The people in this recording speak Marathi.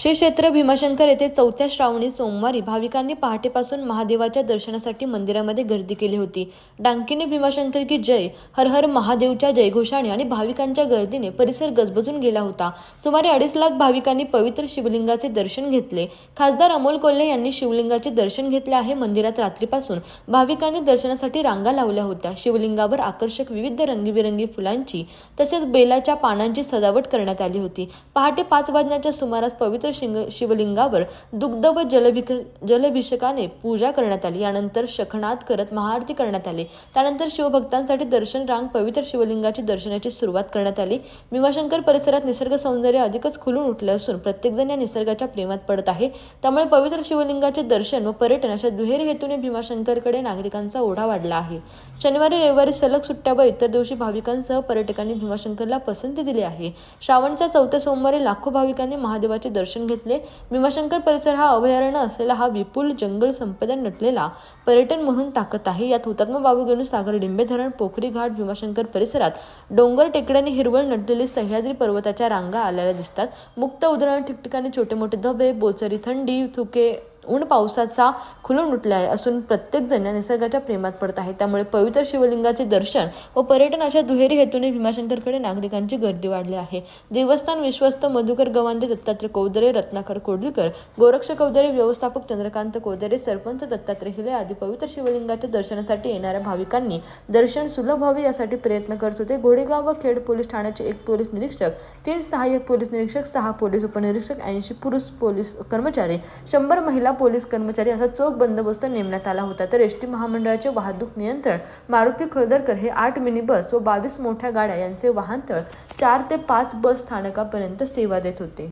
श्री क्षेत्र भीमाशंकर येथे चौथ्या श्रावणी सोमवारी भाविकांनी पहाटेपासून महादेवाच्या दर्शनासाठी मंदिरामध्ये गर्दी केली होती. डांकीने भीमाशंकर की जय हर हर महादेवच्या जयघोषाने आणि भाविकांच्या गर्दीने परिसर गजबजून गेला होता. सुमारे अडीच लाख भाविकांनी पवित्र शिवलिंगाचे दर्शन घेतले. खासदार अमोल कोल्हे यांनी शिवलिंगाचे दर्शन घेतले आहे. मंदिरात रात्रीपासून भाविकांनी दर्शनासाठी रांगा लावल्या होत्या. शिवलिंगावर आकर्षक विविध रंगीबिरंगी फुलांची तसेच बेलाच्या पानांची सजावट करण्यात आली होती. पहाटे पाच वाजण्याच्या सुमारास पवित्र शिंग शिवलिंगावर दुग्ध व जलभिक जलभिषेकाने पूजा करण्यात आली. यानंतर शखणात करत महाआरती करण्यात आली. त्यानंतर शिवभक्तांसाठी दर्शन रांग पवित्र शिवलिंगाची दर्शनाची सुरुवात करण्यात आली. भीमाशंकर परिसरात निसर्ग सौंदर्य अधिकच खुलून उठले असून प्रत्येकजण या निसर्गाच्या प्रेमात पडत आहे. त्यामुळे पवित्र शिवलिंगाचे दर्शन व पर्यटन अशा दुहेरी हेतूने भीमाशंकरकडे नागरिकांचा ओढा वाढला आहे. शनिवारी रविवारी सलग सुट्ट्या व इतर दिवशी भाविकांसह पर्यटकांनी भीमाशंकरला पसंती दिली आहे. श्रावणच्या चौथ्या सोमवारी लाखो भाविकांनी महादेवाचे दर्शन घेतले. भीमाशंकर परिसर हा अभयारण्य असलेला हा विपुल जंगल संपदा नटलेला पर्यटन म्हणून टाकत आहे. यात हुतात्मा बाबू सागर डिंबे धरण पोखरी घाट भीमाशंकर परिसरात डोंगर टेकड्यांनी हिरवळ नटलेली सह्याद्री पर्वताच्या रांगा आलेल्या दिसतात. मुक्त उदाहरण ठिकठिकाणी छोटे मोठे धबे बोचरी थंडी थुके ऊन पावसाचा खुलून उठला आहे असून प्रत्येक जण या निसर्गाच्या प्रेमात पडत आहे. त्यामुळे पवित्र शिवलिंगाचे दर्शन व पर्यटन अशा दुहेरी हेतूने भीमाशंकरकडे नागरिकांची गर्दी वाढली आहे. देवस्थान विश्वस्त मधुकर गवांदे दत्तात्रय कौदरे रत्नाकर कोडलीकर गोरक्ष कौदरे व्यवस्थापक चंद्रकांत कोदरे सरपंच दत्तात्रय हिले आदी पवित्र शिवलिंगाच्या दर्शनासाठी येणाऱ्या भाविकांनी दर्शन सुलभ व्हावे यासाठी प्रयत्न करत होते. घोडेगाव व खेड पोलीस ठाण्याचे एक पोलीस निरीक्षक तीन सहाय्यक पोलीस निरीक्षक सहा पोलीस उपनिरीक्षक ऐंशी पुरुष पोलीस कर्मचारी शंभर महिला पोलीस कर्मचारी असा चोख बंदोबस्त नेमण्यात आला होता. तर एस टी महामंडळाचे वाहतूक नियंत्रण मारुती खळदरकर हे आठ मिनी बस व बावीस मोठ्या गाड्या यांचे वाहनतळ चार ते पाच बस स्थानकापर्यंत सेवा देत होते.